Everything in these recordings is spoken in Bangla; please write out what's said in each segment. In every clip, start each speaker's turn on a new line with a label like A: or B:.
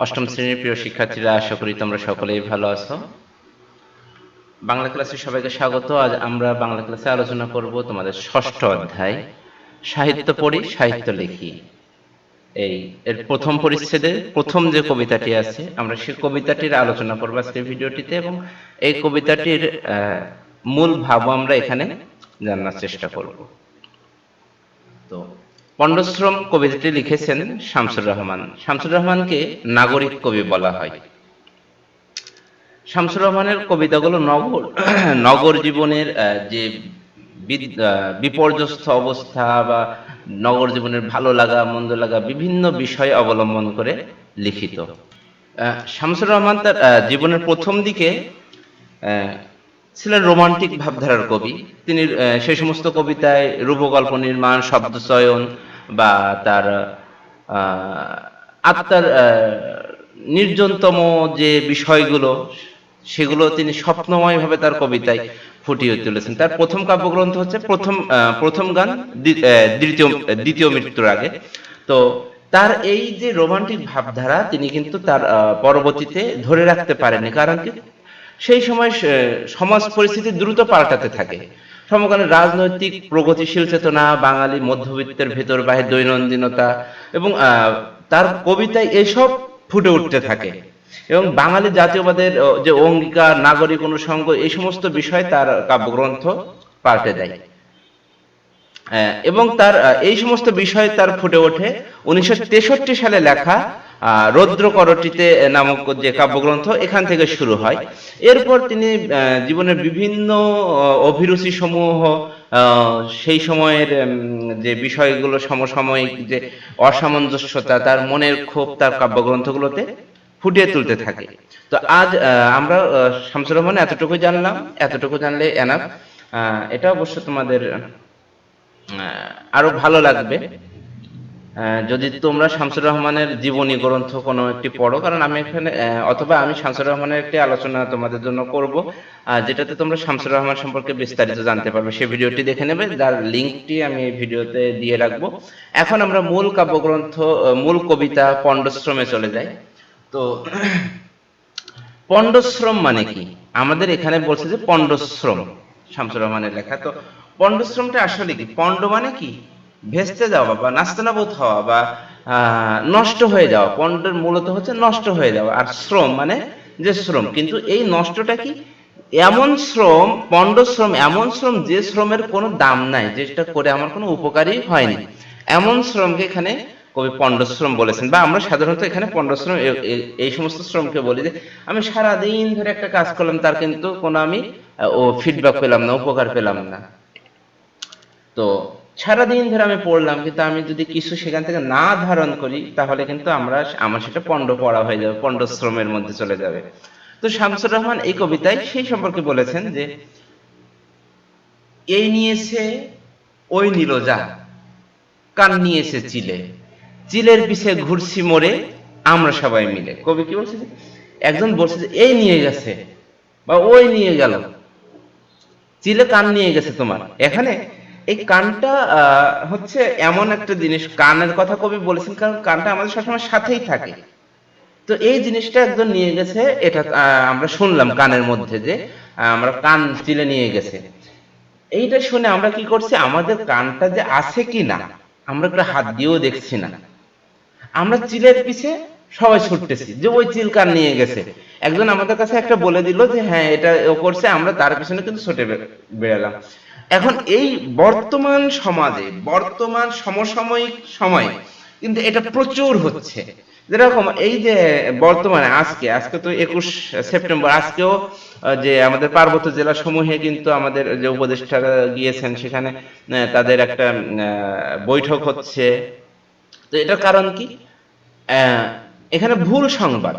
A: অষ্টম শ্রেণির প্রিয় শিক্ষার্থীরা আশা করি তোমরা সকলেই ভালো আছো। বাংলা ক্লাসে সবাইকে স্বাগত। আজ আমরা বাংলা ক্লাসে আলোচনা করব তোমাদের ষষ্ঠ অধ্যায়। সাহিত্য পড়ি সাহিত্য লিখি। এই এর প্রথম পরিচ্ছেদে প্রথম যে কবিতাটি আছে আমরা সেই কবিতাটির আলোচনা করব আজকের ভিডিওটিতে এবং এই কবিতাটির আহ, মূল ভাব আমরা এখানে জানার চেষ্টা করব। তো পণ্ডশ্রম কবিতাটি লিখেছেন শামসুর রহমান। শামসুর রহমানকে নাগরিক কবি বলা হয়। শামসুর রহমানের কবিতাগুলো নগর নগর জীবনের যে বিপর্যস্ত অবস্থা বা নগর জীবনের ভালো লাগা, মন্দ লাগা বিভিন্ন বিষয় অবলম্বন করে লিখিত। শামসুর রহমান তার জীবনের প্রথম দিকে ছিলেন রোমান্টিক ভাবধারার কবি। তিনি সেই সমস্ত কবিতায় রূপকল্প নির্মাণ, শব্দচয়ন বা তার আত্মার নির্জনতম যে বিষয়গুলো, সেগুলো তিনি স্বপ্নময়ভাবে তার কবিতায় ফুটিয়ে তুলেছেন। তার প্রথম কাব্যগ্রন্থ হচ্ছে প্রথম প্রথম গান দ্বিতীয় দ্বিতীয় মৃত্যুর আগে। তো তার এই যে রোমান্টিক ভাবধারা, তিনি কিন্তু তার পরবর্তীতে ধরে রাখতে পারেনি কারণ কি? সেই সময় সমাজ পরিস্থিতি দ্রুত পাল্টাতে থাকে। সমকালীন রাজনৈতিক প্রগতিশীল চেতনা, বাঙালি মধ্যবিত্তের ভেতর বাহির দৈনন্দিনতা এবং তার কবিতায় এসব ফুটে উঠতে থাকে। এবং বাঙালি জাতীয়বাদের যে অঙ্গীকার, নাগরিক অনুষঙ্গ এই সমস্ত বিষয় তার কাব্যগ্রন্থ পাল্টে দেয়। এবং তার এই সমস্ত বিষয় তার ফুটে ওঠে। উনিশশো তেষট্টি সালে লেখা আহ, রৌদ্র করটিতে নামক যে কাব্যগ্রন্থ এখান থেকে শুরু হয়। এরপর তিনি জীবনের বিভিন্ন অভিরুচি সমূহ সেই সময়ের যে বিষয়গুলো সমসাময়িক যে অসামঞ্জস্যতা তার মনের ক্ষোভ তার কাব্যগ্রন্থগুলোতে ফুটিয়ে তুলতে থাকে। তো আজ আমরা শামসুর রহমান এতটুকু জানলাম। এতটুকু জানলে এনাফ এটা অবশ্য তোমাদের আরও ভালো লাগবে। যদি তোমরা শামসুর রহমানের জীবনী গ্রন্থ কোনো একটি পড়ো, কারণ আমি এখানে অথবা আমি শামসুর রহমানের একটি আলোচনা তোমাদের জন্য করব যেটাতে তোমরা শামসুর রহমান সম্পর্কে বিস্তারিত জানতে পারবে। সেই ভিডিওটি দেখে নেবে, যার লিঙ্কটি আমি ভিডিওতে দিয়ে রাখব। এখন আমরা মূল কাব্যগ্রন্থ মূল কবিতা পণ্ডশ্রমে চলে যাই। তো, পণ্ডশ্রম মানে কি? আমাদের এখানে বলছে যে পণ্ডশ্রম, শামসুর রহমানের লেখা। তো, পণ্ডশ্রমটা আসলে কি? পণ্ড মানে কি? ভেস্তে যাওয়া বা নাস্তানাবোধ হওয়া বা নষ্ট হয়ে যাওয়া পণ্ডের মূলত হচ্ছে নষ্ট হয়ে যাওয়া। আর শ্রম মানে যে শ্রম। কিন্তু এই নষ্টটা কি? এমন শ্রম পণ্ডশ্রম এমন শ্রম যে শ্রমের কোনো দাম নাই, যেটা করে আমার কোনো উপকারই হয়নি। এমন শ্রমকে এখানে কবি পণ্ডশ্রম বলেছেন বা আমরা সাধারণত এখানে পণ্ডশ্রম এই সমস্ত শ্রমকে বলি যে, আমি সারা দিন ধরে একটা কাজ করলাম, তার কিন্তু কোনো আমি ও ফিডব্যাক পেলাম না, উপকার পেলাম না। তো সারাদিন ধরে আমি পড়লাম, কিন্তু আমি যদি কিছু সেখান থেকে না ধারণ করি, তাহলে কিন্তু আমরা আমার সেটা পণ্ড পড়া হয়ে যাবে পণ্ডশ্রমের মধ্যে চলে যাবে। তো শামসুর রহমান এই কবিতায় সেই সম্পর্কে বলেছেন যে, এই নিয়েছে ওই নিল যা কান নিয়েছে চিলে। চিলের পিছে ঘুরছি মোড়ে, আমরা সবাই মিলে। কবি কি বলছে একজন বলছে যে, এই নিয়ে গেছে বা ওই নিয়ে গেল। চিলে কান নিয়ে গেছে তোমার। এখানে এই কানটা হচ্ছে এমন একটা জিনিস। কানের কথা কবি বলেছেন, কারণ কানটা আমাদের সবসময় সাথেই থাকে। তো এই জিনিসটা একজন নিয়ে গেছে, এটা আমরা শুনলাম কানের মধ্যে যে আমরা কান চিলে নিয়ে গেছে। এইটা শুনে আমরা কি করছি, আমাদের কানটা যে আছে কি না, আমরা একটা হাত দিয়েও দেখছি না। আমরা চিলের পিছে সবাই ছুটতেছি, যে ওই চিল কান নিয়ে গেছে। একজন আমাদের কাছে একটা বলে দিল যে হ্যাঁ এটা ও করছে, আমরা তার পিছনে কিন্তু ছুটে বে- বেরালাম এখন এই বর্তমান সমাজে, বর্তমান সমসাময়িক সময়ে কিন্তু এটা প্রচুর হচ্ছে। যেরকম এই যে বর্তমানে আজকে আজকে তো একুশ সেপ্টেম্বর, আজকেও যে আমাদের পার্বত্য জেলা সমূহে কিন্তু আমাদের যে উপদেষ্টারা গিয়েছেন, সেখানে তাদের একটা বৈঠক হচ্ছে। তো এটার কারণ কি? এখানে ভুল সংবাদ।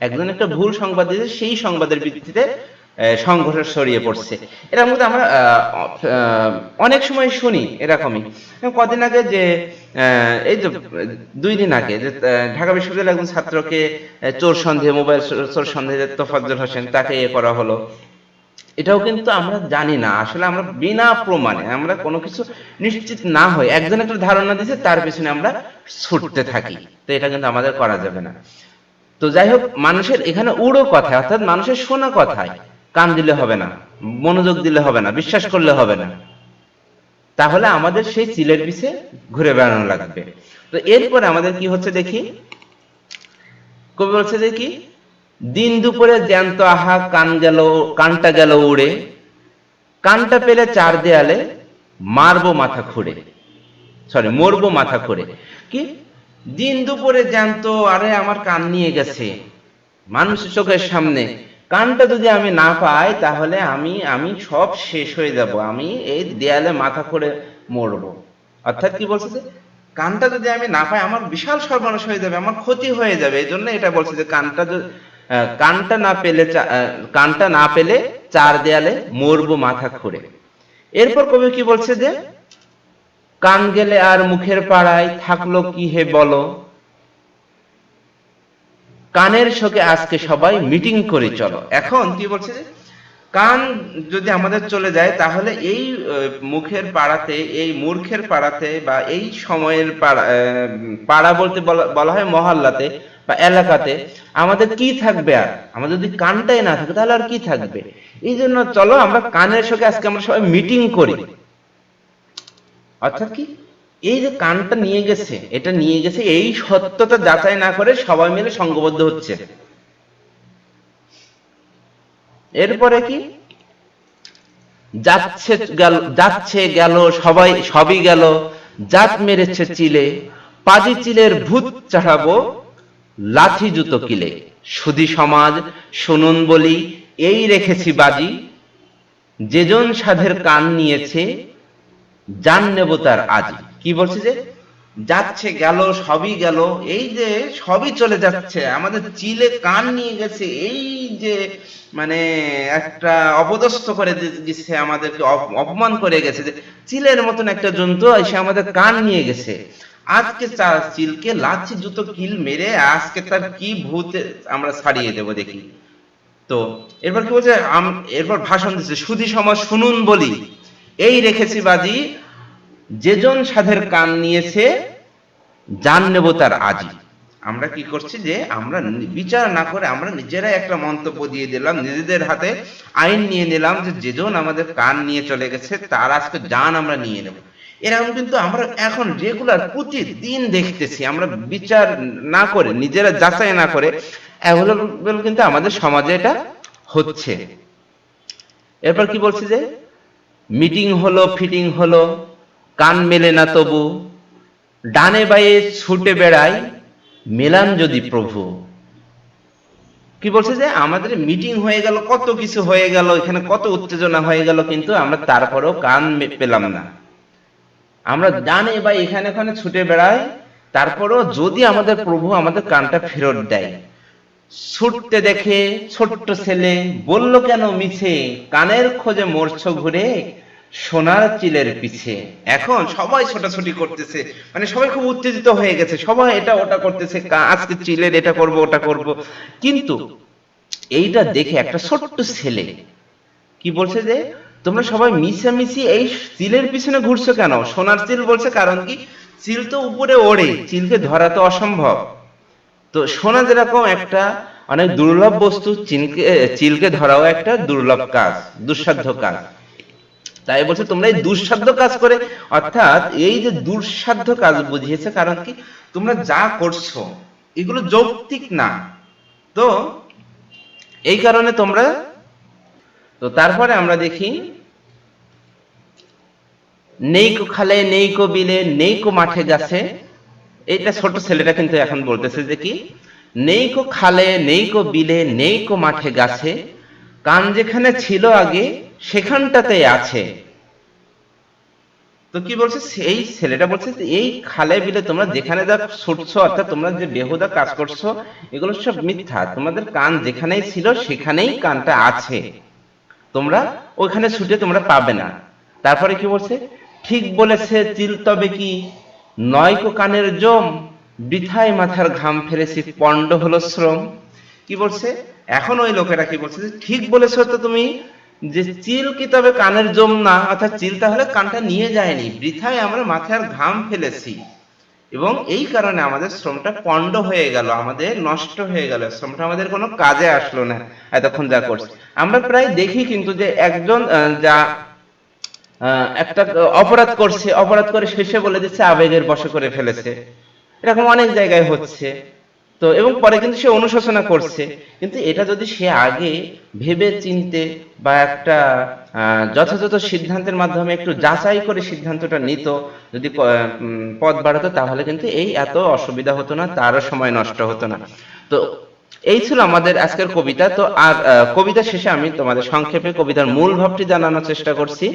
A: একজন একটা ভুল সংবাদ দিয়েছে, সেই সংবাদের ভিত্তিতে সংঘর্ষ ছড়িয়ে পড়ছে। এর মধ্যে আমরা অনেক সময় শুনি এরকমই। কদিন আগে যে এই যে, দুই দিন আগে যে ঢাকা বিশ্ববিদ্যালয়ের একজন ছাত্রকে চোর সন্দেহে, মোবাইল চোর সন্দেহে তোফাজ্জল হোসেন তাকে ইয়ে করা হলো। এটাও কিন্তু আমরা জানি না। আসলে আমরা বিনা প্রমাণে আমরা কোনো কিছু নিশ্চিত না হয়ে একজন একটা ধারণা দিয়েছে, তার পিছনে আমরা ছুটতে থাকি। তো এটা কিন্তু আমাদের করা যাবে না। তো যাই হোক, মানুষের এখানে উড়ো কথা অর্থাৎ মানুষের শোনা কথায় কান দিলে হবে না মনোযোগ দিলে হবে না বিশ্বাস করলে হবে না। তাহলে আমাদের সেই চিলের পিছে ঘুরে বেড়ানো লাগবে। তো এরপরে আমাদের কি হচ্ছে দেখি? কবি বলছে দেখি দিন দুপুরে জ্যান্ত আহা কান গেল কানটা গেল উড়ে। কানটা পেলে চার দেয়ালে মারবো মাথা খুঁড়ে। সরি মরবো মাথা খুঁড়ে। কি? দিন দুপুরে জ্যান্ত আরে আমার কান নিয়ে গেছে। মানুষের চোখের সামনে কানটা যদি আমি না পাই, তাহলে আমি আমি সব শেষ হয়ে যাব। আমি এই দেয়ালে মাথা করে মরবো। অর্থাৎ কি বলছে যে, কানটা যদি আমি না পাই, আমার বিশাল সর্বনাশ হয়ে যাবে, আমার ক্ষতি হয়ে যাবে। এই জন্য এটা বলছে যে, কানটা কানটা না পেলে কানটা না পেলে চার দেয়ালে মরবো মাথা খুঁড়ে এরপর কবি কি বলছে যে, কান গেলে আর মুখের পাড়ায় থাকল কি হে বলো? কানের শোকে আজকে সবাই মিটিং করে চলো। এখন কি বলছে? কান যদি আমাদের চলে যায়, তাহলে এই মুখের পাড়াতে, এই মূর্খের পাড়াতে বা এই সময়ের পাড়া পাড়া বলতে বলা বলা হয় মহল্লাতে বা এলাকাতে, আমাদের কি থাকবে আর? আমাদের যদি কানটাই না থাকে, তাহলে আর কি থাকবে? এই জন্য চলো, আমরা কানের শোকে আজকে আমরা সবাই মিটিং করি। অর্থাৎ কি? এই যে কানটা নিয়ে গেছে, এটা নিয়ে গেছে, এই সত্যতা যাচাই না করে সবাই মিলে সংঘবদ্ধ হচ্ছে। এরপরে কি? যাচ্ছে গেল যাচ্ছে গেল, সবাই, সবই গেল, জাত মেরেছে চিলে, পাজি চিলের ভূত চাড়াবো লাঠি জুতো কিলে। সুধি সমাজ, শুনুন বলি, এই রেখেছি বাজি, যেজন সাধের কান নিয়েছে, জান নেব তার আজই কি বলছে যে, যাচ্ছে গেল, সবই গেল, এই যে সবই চলে যাচ্ছে, আমাদের চিলে কান নিয়ে গেছে, এই যে মানে একটা অপদস্থ করে দিচ্ছে আমাদেরকে অপমান করে গেছে, যে চিলের মতন একটা জন্তু এসে আমাদের কান নিয়ে গেছে। আজকে চিলকে লাচ্ছি জুতো, কিল মেরে আজকে তার কি ভূত আমরা ছাড়িয়ে দেব দেখি। তো এরপর কি বলছে এরপর ভাষণ দিচ্ছে, সুধি সমাজ শুনুন বলি। এই রেখেছি বাজি যেজন সাধের কান নিয়েছে, জান নেব তার আজি। আমরা কি করছি যে, আমরা বিচার না করে আমরা নিজেরাই একটা মন্তব্য দিয়ে দিলাম, নিজেদের হাতে আইন নিয়ে নিলাম যে যেজন আমাদের কান নিয়ে চলে গেছে, তার আজকে জান আমরা নিয়ে নেব। এরকম কিন্তু আমরা এখন রেগুলার প্রতিদিন দেখতেছি, আমরা বিচার না করে, নিজেরা যাচাই না করে অ্যাভেলেবল কিন্তু আমাদের সমাজে এটা হচ্ছে। এরপর কি বলছি যে মিটিং হলো ফিটিং হলো কান মেলে না তবু, ডানে বায়ে ছুটে বেড়াই মেলান যদি প্রভু। কি বলছে যে আমাদের মিটিং হয়ে গেল, কত কিছু হয়ে গেল, এখানে কত উত্তেজনা হয়ে গেল, কিন্তু আমরা তারপরেও কান পেলাম না। আমরা ডানে বা এখানে এখানে ছুটে বেড়াই, তারপরেও যদি আমাদের প্রভু আমাদের কানটা ফেরত দেয়। ছুটতে দেখে ছোট্ট ছেলে বলল, কেন মিছে? কানের খোঁজে মরছ ঘুরে সোনার চিলের পিছে। এখন সবাই ছোটাছুটি করতেছে। মানে সবাই খুব উত্তেজিত হয়ে গেছে। সবাই এটা ওটা করতেছে আজকে চিলের এটা করব, ওটা করব। কিন্তু এইটা দেখে একটা ছোট্ট ছেলে কি বলছে যে, তোমরা সবাই মিশামিশি এই চিলের পিছনে ঘুরছো কেন? সোনার চিল বলছে কারণ কি? চিল তো উপরে ওড়ে, চিলকে ধরা তো অসম্ভব। তো সোনা যেরকম একটা অনেক দুর্লভ বস্তু চিনকে চিলকে ধরাও একটা দুর্লভ কাজ, দুঃসাধ্য কাজ। তাই বলছে, তোমরা এই দুঃসাধ্য কাজ করে। অর্থাৎ এই যে দুঃসাধ্য কাজ বুঝিয়েছে, কারণ কি? তোমরা যা করছ, এগুলো যৌক্তিক না। তো এই কারণে তোমরা, তো তারপরে আমরা দেখি, নেইকো খালে, নেইকো বিলে, নেইকো মাঠে গাছে। এইটা ছোট ছেলেটা কিন্তু এখন বলতেছে যে কি, নেইকো খালে, নেইকো বিলে, নেইকো মাঠে গাছে। কান যেখানে ছিল আগে, সেখানটাতে আছে। তো কি বলছে? সেই ছেলেটা বলছে এই খালে বিলে তোমরা যেখানে যা ছুটছো, অর্থাৎ তোমরা যে বেহুদা কাজ করছ, এগুলো সব মিথ্যা। তোমাদের কান যেখানেই ছিল, সেখানেই কানটা আছে। তোমরা ওইখানে ছুটে তোমরা পাবে না। তারপরে কি বলছে? ঠিক বলেছে চিল তবে কি? নয়কো কানের জম, বৃথায় মাথার ঘাম ফেলেছি, পণ্ড হলো শ্রম। কি বলছে? এখন ওই লোকেরা কি বলছে ঠিক বলেছ তো তুমি যে চিল কি তবে কানের জম না, অর্থাৎ চিল তাহলে কানটা নিয়ে যায়নি, বৃথায় আমরা মাথার ঘাম ফেলেছি। এবং এই কারণে আমাদের শ্রমটা পণ্ড হয়ে গেল, আমাদের নষ্ট হয়ে গেল, শ্রমটা আমাদের কোনো কাজে আসলো না এতক্ষণ যা করছি। আমরা প্রায় দেখি কিন্তু যে একজন যা একটা অপরাধ করছে, অপরাধ করে শেষে বলে দিচ্ছে, আবেগের বশে করে ফেলেছে। এরকম অনেক জায়গায় হচ্ছে। তো এবং পরে কিন্তু সে অনুশোচনা করছে। কিন্তু এটা যদি সে আগে ভেবে চিনতে বা একটা যথাযথ সিদ্ধান্তের মাধ্যমে একটু যাচাই করে সিদ্ধান্তটা নিত যদি প- উম, পথ বাড়াতো তাহলে কিন্তু এই এত অসুবিধা হতো না তারও সময় নষ্ট হতো না। তো এই ছিল আমাদের আজকের কবিতা। তো আর কবিতা শেষে আমি তোমাদের সংক্ষেপে কবিতার মূল ভাবটি জানানোর চেষ্টা করছি।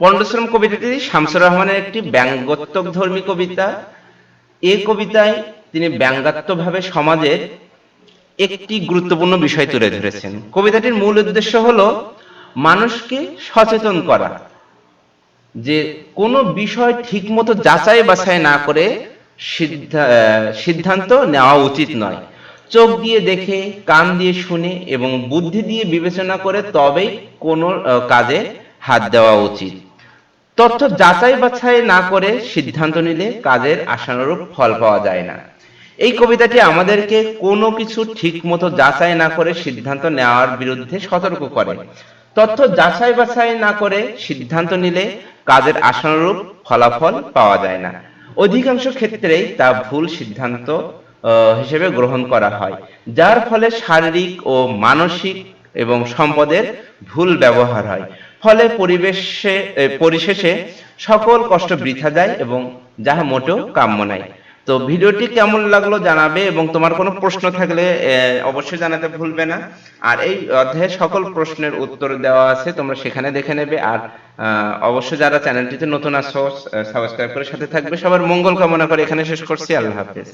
A: পণ্ডশ্রম কবিতাটি শামসুর রহমানের একটি ব্যঙ্গাত্মক ধর্মী কবিতা। এ কবিতায় তিনি ব্যঙ্গাত্মকভাবে সমাজের একটি গুরুত্বপূর্ণ বিষয় তুলে ধরেছেন। কবিতাটির মূল উদ্দেশ্য হলো মানুষকে সচেতন করা, যে কোনো বিষয় ঠিকমতো যাচাই বাছাই না করে সিদ্ধান্ত নেওয়া উচিত নয়। চোখ দিয়ে দেখে, কান দিয়ে শুনে এবং বুদ্ধি দিয়ে বিবেচনা করে তবেই কোনো কাজে হাত দেওয়া উচিত। তথ্য যাচাই বাছাই না করে সিদ্ধান্ত নিলে কাজের আশানুরূপ ফল পাওয়া যায় না। এই কবিতাটি আমাদেরকে কোনো কিছু ঠিক মতো যাচাই না করে সিদ্ধান্ত নেওয়ার বিরুদ্ধে সতর্ক করে। তথ্য যাচাই বাছাই না করে সিদ্ধান্ত নিলে কাজের আশানুরূপ ফলাফল পাওয়া যায় না। অধিকাংশ ক্ষেত্রেই তা ভুল সিদ্ধান্ত হিসেবে গ্রহণ করা হয়, যার ফলে শারীরিক ও মানসিক এবং সম্পদের ভুল ব্যবহার হয়। ফলে পরিবেশে পরিশেষে সকল কষ্ট বৃথা যায় এবং যাহা মোটেও কাম্য নাই। তো ভিডিওটি কেমন লাগল জানাবে এবং তোমার কোনো প্রশ্ন থাকলে অবশ্যই জানাতে ভুলবে না। আর এই অধ্যায়ে সকল প্রশ্নের উত্তর দেওয়া আছে, তোমরা সেখানে দেখে নেবে। আর অবশ্যই যারা চ্যানেলটিতে নতুন আসো সাবস্ক্রাইব করে সাথে থাকবে। সবার মঙ্গল কামনা করে এখানে শেষ করছি। আল্লাহ হাফেজ।